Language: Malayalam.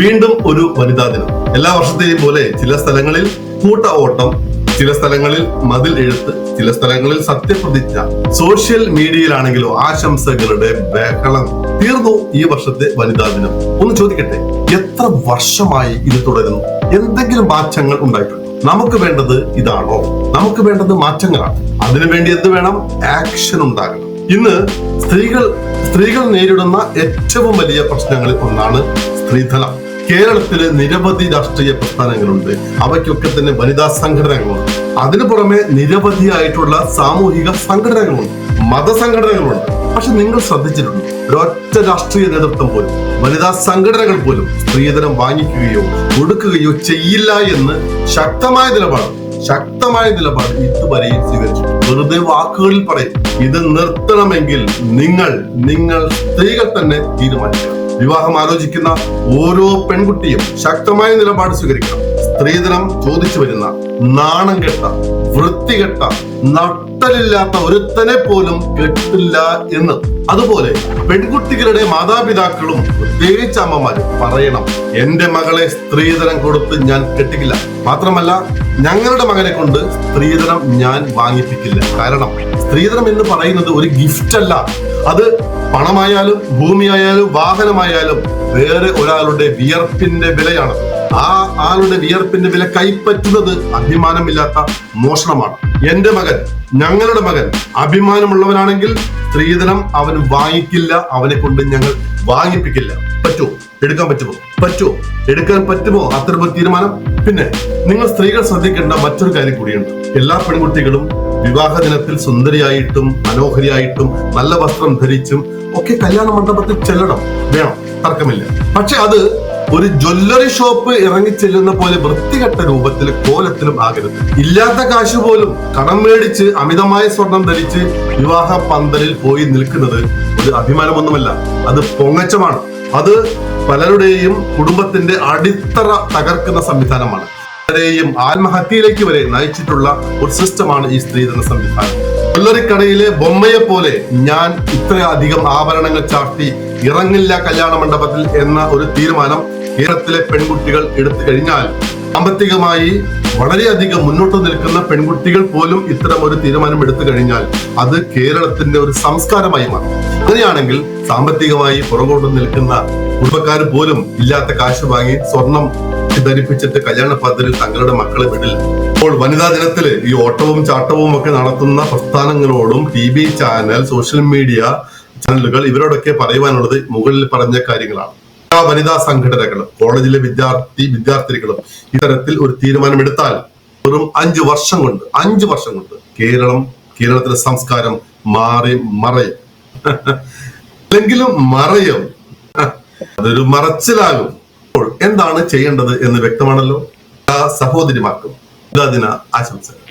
വീണ്ടും ഒരു വനിതാ ദിനം. എല്ലാ വർഷത്തെയും പോലെ ചില സ്ഥലങ്ങളിൽ കൂട്ട ഓട്ടം ചില സ്ഥലങ്ങളിൽ മതിൽ എഴുത്ത് ചില സ്ഥലങ്ങളിൽ സത്യപ്രതിജ്ഞ സോഷ്യൽ മീഡിയയിലാണെങ്കിലോ ആശംസകളുടെ ബഹളം. തീർന്നു ഈ വർഷത്തെ വനിതാ ദിനം. ഒന്ന് ചോദിക്കട്ടെ എത്ര വർഷമായി ഇത് തുടരുന്നു? എന്തെങ്കിലും മാറ്റങ്ങൾ ഉണ്ടായിട്ടുണ്ട്? നമുക്ക് വേണ്ടത് ഇതാണോ? നമുക്ക് വേണ്ടത് മാറ്റങ്ങളാണ്. അതിനുവേണ്ടി എന്ത് വേണം? ആക്ഷൻ ഉണ്ടാകണം. ഇന്ന് സ്ത്രീകൾ സ്ത്രീകൾ നേരിടുന്ന ഏറ്റവും വലിയ പ്രശ്നങ്ങളിൽ ഒന്നാണ് സ്ത്രീധനം. കേരളത്തിൽ നിരവധി രാഷ്ട്രീയ പ്രസ്ഥാനങ്ങളുണ്ട്. അവയ്ക്കൊക്കെ തന്നെ വനിതാ സംഘടനകളുണ്ട്. അതിനു പുറമെ നിരവധിയായിട്ടുള്ള സാമൂഹിക സംഘടനകളുണ്ട്. മതസംഘടനകളുണ്ട് പക്ഷെ നിങ്ങൾ ശ്രദ്ധിച്ചിട്ടുണ്ട്. ഒരൊറ്റ രാഷ്ട്രീയ നേതൃത്വം പോലും വനിതാ സംഘടനകൾ പോലും സ്ത്രീധനം വാങ്ങിക്കുകയോ കൊടുക്കുകയോ ചെയ്യില്ല എന്ന് ശക്തമായ നിലപാട് ശക്തമായ നിലപാട് ഇതുവരെയും സ്വീകരിച്ചു വെറുതെ വാക്കുകളിൽ പറയും ഇത് നിർത്തണമെങ്കിൽ നിങ്ങൾ നിങ്ങൾ സ്ത്രീകൾ തന്നെ തീരുമാനിക്കണം. വിവാഹം ആലോചിക്കുന്ന ഓരോ പെൺകുട്ടിയും ശക്തമായ നിലപാട് സ്വീകരിക്കണം. സ്ത്രീധനം ചോദിച്ചു വരുന്ന നാണം കെട്ട വൃത്തികെട്ട നട്ടലില്ലാത്ത ഒരുത്തനെ പോലും കെട്ടില്ല എന്ന്. അതുപോലെ പെൺകുട്ടികളുടെ മാതാപിതാക്കളും പ്രത്യേകിച്ച് അമ്മമാരും പറയണം എന്റെ മകളെ സ്ത്രീധനം കൊടുത്ത് ഞാൻ കെട്ടിക്കില്ല. മാത്രമല്ല ഞങ്ങളുടെ മകനെ കൊണ്ട് സ്ത്രീധനം ഞാൻ വാങ്ങിപ്പിക്കില്ല. കാരണം സ്ത്രീധനം എന്ന് പറയുന്നത് ഒരു ഗിഫ്റ്റ് അല്ല. അത് പണമായാലും ഭൂമിയായാലും വാഹനമായാലും വേറെ ഒരാളുടെ വിയർപ്പിന്റെ വിലയാണ്. ആ ആളുടെ വിയർപ്പിന്റെ വില കൈപ്പറ്റുന്നത് അഭിമാനമില്ലാത്ത മോഷണമാണ്. എന്റെ മകൻ ഞങ്ങളുടെ മകൻ അഭിമാനമുള്ളവനാണെങ്കിൽ സ്ത്രീധനം അവൻ വാങ്ങിക്കില്ല അവനെ കൊണ്ട് ഞങ്ങൾ വാങ്ങിപ്പിക്കില്ല. പറ്റുമോ? എടുക്കാൻ പറ്റുമോ? പറ്റുമോ? എടുക്കാൻ പറ്റുമോ? അത്തരമൊരു തീരുമാനം? പിന്നെ നിങ്ങൾ സ്ത്രീകൾ ശ്രദ്ധിക്കേണ്ട മറ്റൊരു കാര്യം കൂടിയുണ്ട്. എല്ലാ പെൺകുട്ടികളും വിവാഹ ദിനത്തിൽ സുന്ദരിയായിട്ടും മനോഹരിയായിട്ടും നല്ല വസ്ത്രം ധരിച്ചും ഒക്കെ കല്യാണ മണ്ഡപത്തിൽ ചെല്ലണം. വേണം തർക്കമില്ല. പക്ഷെ അത് ഒരു ജ്വല്ലറി ഷോപ്പ് ഇറങ്ങി ചെല്ലുന്ന പോലെ വൃത്തികെട്ട രൂപത്തിൽ കോലത്തിലും ആകരുത്. ഇല്ലാത്ത കാശ് പോലും കടം മേടിച്ച് അമിതമായ സ്വർണം ധരിച്ച് വിവാഹ പന്തലിൽ പോയി നിൽക്കുന്നത് ഒരു അഭിമാനമൊന്നുമല്ല. അത് പൊങ്ങച്ചമാണ്. അത് പലരുടെയും കുടുംബത്തിന്റെ അടിത്തറ തകർക്കുന്ന സംവിധാനമാണ്. പലരെയും ആത്മഹത്യയിലേക്ക് വരെ നയിച്ചിട്ടുള്ള ഒരു സിസ്റ്റമാണ് ഈ സ്ത്രീധന സംവിധാനം. പുല്ലറിക്കടയിലെ ബൊമ്മയെ പോലെ ഞാൻ ഇത്രയധികം ആഭരണങ്ങൾ ചാർത്തി ഇറങ്ങില്ല കല്യാണ മണ്ഡപത്തിൽ എന്ന ഒരു തീരുമാനം കേരളത്തിലെ പെൺകുട്ടികൾ എടുത്തു കഴിഞ്ഞാൽ സാമ്പത്തികമായി വളരെയധികം മുന്നോട്ട് നിൽക്കുന്ന പെൺകുട്ടികൾ പോലും ഇത്തരം ഒരു തീരുമാനം എടുത്തു കഴിഞ്ഞാൽ അത് കേരളത്തിന്റെ ഒരു സംസ്കാരമായി മാറും. അങ്ങനെയാണെങ്കിൽ സാമ്പത്തികമായി പുറകോട്ട് നിൽക്കുന്ന കുടുംബക്കാർ പോലും ഇല്ലാത്ത കാശ് വാങ്ങി സ്വർണം ധരിപ്പിച്ചിട്ട് കല്യാണ പദ്ധതി തങ്ങളുടെ മക്കളെ വിടില്ല. അപ്പോൾ വനിതാ ദിനത്തിൽ ഈ ഓട്ടവും ചാട്ടവും ഒക്കെ നടത്തുന്ന പ്രസ്ഥാനങ്ങളോടും T V channel social media ചാനലുകൾ ഇവരോടൊക്കെ പറയുവാനുള്ളത് മുകളിൽ പറഞ്ഞ കാര്യങ്ങളാണ്. എല്ലാ വനിതാ സംഘടനകളും കോളേജിലെ വിദ്യാർത്ഥി വിദ്യാർത്ഥിനികളും ഇത്തരത്തിൽ ഒരു തീരുമാനമെടുത്താൽ വെറും അഞ്ചു വർഷം കൊണ്ട് അഞ്ചു വർഷം കൊണ്ട് കേരളം കേരളത്തിലെ സംസ്കാരം മാറി മറയും. അല്ലെങ്കിലും മറയും. അതൊരു മറച്ചിലാകും. എന്താണ് ചെയ്യേണ്ടത് എന്ന് വ്യക്തമാണല്ലോ? സഹോദരിമാർക്കും ദിന ആശംസകൾ.